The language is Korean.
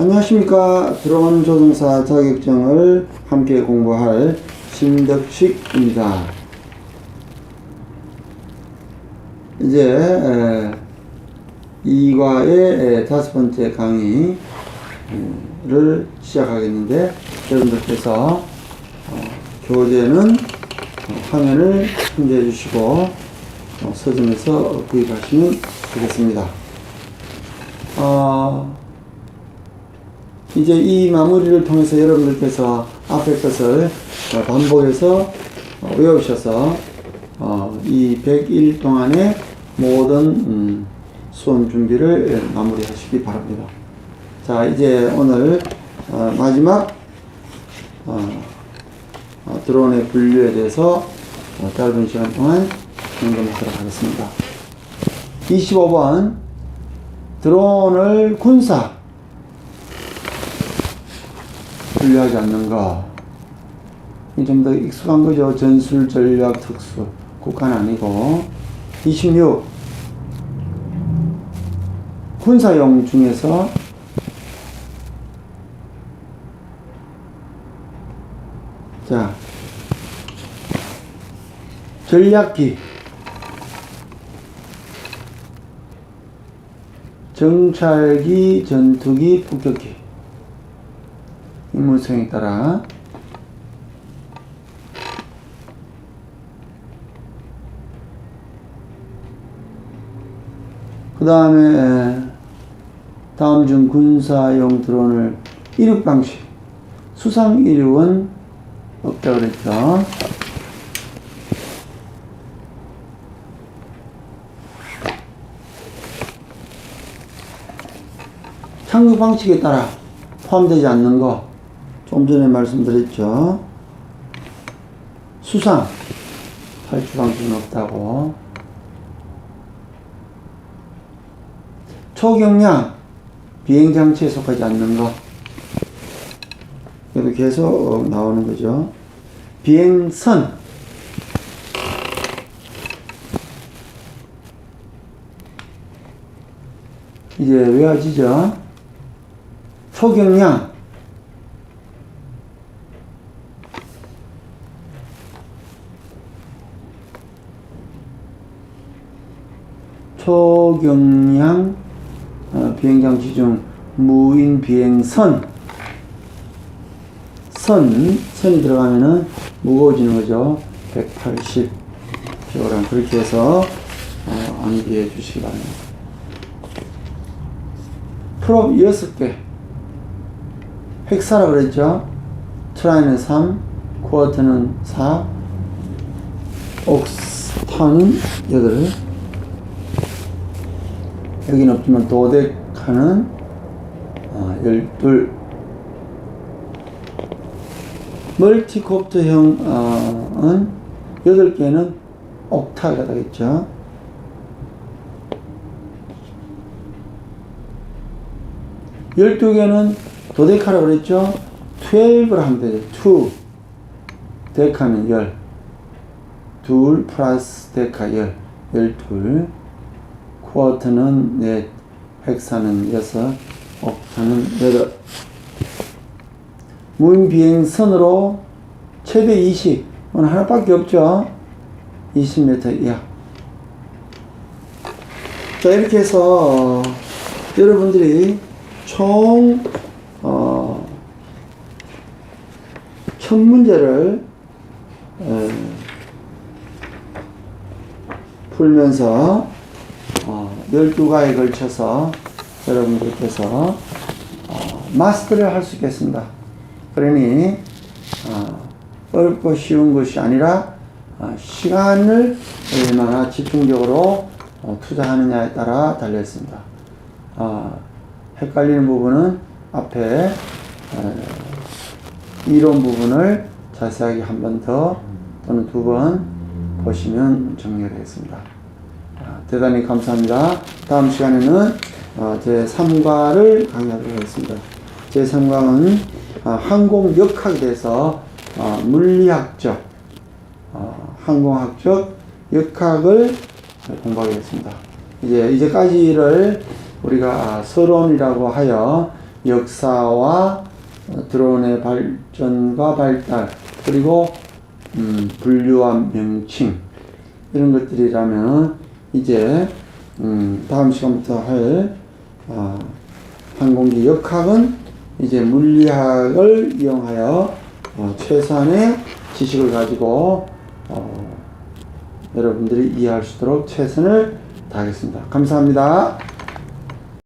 안녕하십니까. 드론 조종사 자격증을 함께 공부할 신덕식입니다. 이제 에, 이과의 에, 다섯 번째 강의를 시작하겠는데 여러분들께서 어, 교재는 어, 화면을 참조해 주시고 어, 서점에서 구입하시면 되겠습니다. 어, 이제 이 마무리를 통해서 여러분들께서 앞에 것을 어, 반복해서 어, 외우셔서 어, 이 100일 동안의 모든 음, 수험 준비를 예, 마무리하시기 바랍니다. 자, 이제 오늘 어, 마지막 드론의 분류에 대해서 어, 짧은 시간 동안 점검하도록 하겠습니다. 25번 드론을 군사 분류하지 않는 거. 좀더 익숙한 거죠. 전술, 전략, 특수. 국가는 아니고. 26. 군사용 중에서 자, 전략기, 정찰기, 전투기, 폭격기. 인물성에 따라 그 다음에 다음 중 군사용 드론을 이륙 방식 수상 이륙은 없다 그랬죠. 착륙 방식에 따라 포함되지 않는 거, 좀 전에 말씀드렸죠. 수상, 탈출 방식은 없다고. 초경량, 비행장치에 속하지 않는 거. 여기 계속 나오는 거죠. 비행선, 이제 외워지죠. 초경량, 초경량 어, 비행장치 중 무인 비행선. 선 선이 들어가면은 무거워지는 거죠. 180 kg 그렇게 해서 어, 암기해 주시기 바랍니다. 프롭 6개 획사라 그랬죠? 트라이는 3 쿼터는 4 옥스탄 8 여기는 없지만 도데카는 어, 12 멀티콥터형은 어, 8개는 옥타가 되겠죠. 열두 개는 도데카라고 그랬죠? 12를 하면 되죠. 2. 데카는 10. 둘 플러스 데카 10. 12. 쿼터는 넷, 획사는 여섯, 옥타는 여덟. 무인비행선으로 최대 20, 오늘 하나밖에 없죠? 20m 이하. 자, 이렇게 해서, 어, 여러분들이 총, 어, 천 문제를, 에, 풀면서, 어, 12가에 걸쳐서 여러분들께서 어, 마스터를 할 수 있겠습니다. 그러니 어, 어렵고 쉬운 것이 아니라 어, 시간을 얼마나 집중적으로 어, 투자하느냐에 따라 달려 있습니다. 어, 헷갈리는 부분은 앞에 어, 이론 부분을 자세하게 한 번 더 또는 두 번 보시면 정리되겠습니다. 아, 대단히 감사합니다. 다음 시간에는 어, 제 3과를 강의하도록 하겠습니다. 제 3과는 어, 항공역학에 대해서 어, 물리학적, 어, 항공학적 역학을 공부하겠습니다. 이제 이제까지를 우리가 서론이라고 하여 역사와 어, 드론의 발전과 발달 그리고 음, 분류와 명칭 이런 것들이라면 이제 음, 다음 시간부터 할 아, 항공기 역학은 이제 물리학을 이용하여 어, 최소한의 지식을 가지고 어, 여러분들이 이해할 수 있도록 최선을 다하겠습니다. 감사합니다.